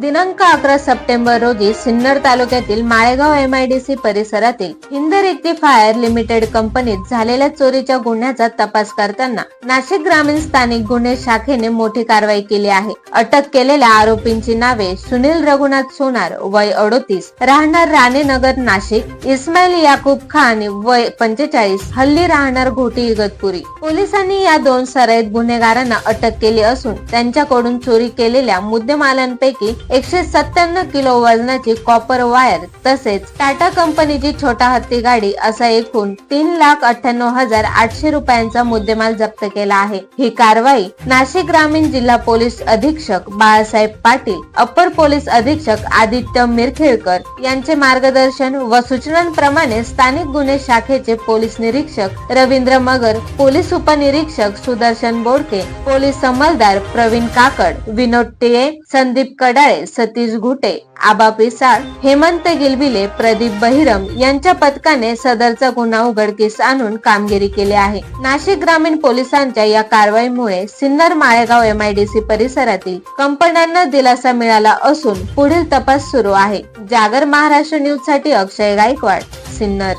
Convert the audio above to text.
दिनांक अकरा सप्टेंबर रोजी सिन्नर तालुक्यातील Malegaon M I D C परिसरातील हिंदरेक्ती फायर लिमिटेड कंपनीत झालेल्या चोरीच्या गुन्ह्याचा तपास करताना नाशिक ग्रामीण स्थानिक गुन्हे शाखेने मोठी कारवाई केली आहे. अटक केलेल्या आरोपींची नावे सुनील रघुनाथ सोनार वय अडोतीस राहणार राणेनगर नाशिक इस्माईल याकूब खान वय पंचेचाळीस हल्ली राहणार घोटी इगतपुरी. पोलिसांनी या दोन सराईत गुन्हेगारांना अटक केली असून त्यांच्याकडून चोरी केलेल्या मुद्देमालांपैकी एकशे सत्त्याण्णव किलो वजनाची कॉपर वायर तसेच टाटा कंपनीची छोटा हत्ती गाडी असा एकूण तीन लाख अठ्ठ्याण्णव हजार आठशे रुपयांचा मुद्देमाल जप्त केला आहे. ही कारवाई नाशिक ग्रामीण जिल्हा पोलीस अधीक्षक बाळासाहेब पाटील अप्पर पोलीस अधीक्षक आदित्य मिरखेळकर यांचे मार्गदर्शन व सूचनांप्रमाणे स्थानिक गुन्हे शाखेचे पोलीस निरीक्षक रवींद्र मगर पोलीस उपनिरीक्षक सुदर्शन बोडके पोलीस अंमलदार प्रवीण काकड विनोद टिये संदीप कडाळे सतीश घुटे आबा पिसाळ हेमंत गिलबिले प्रदीप बहिरम यांच्या पथकाने सदरचा गुन्हा उघडकीस आणून कामगिरी केली आहे. नाशिक ग्रामीण पोलिसांच्या या कारवाईमुळे सिन्नर माळेगाव एमआयडीसी परिसरातील कंपन्यांना दिलासा मिळाला असून पुढील तपास सुरू आहे. जागर महाराष्ट्र न्यूजसाठी अक्षय गायकवाड सिन्नर.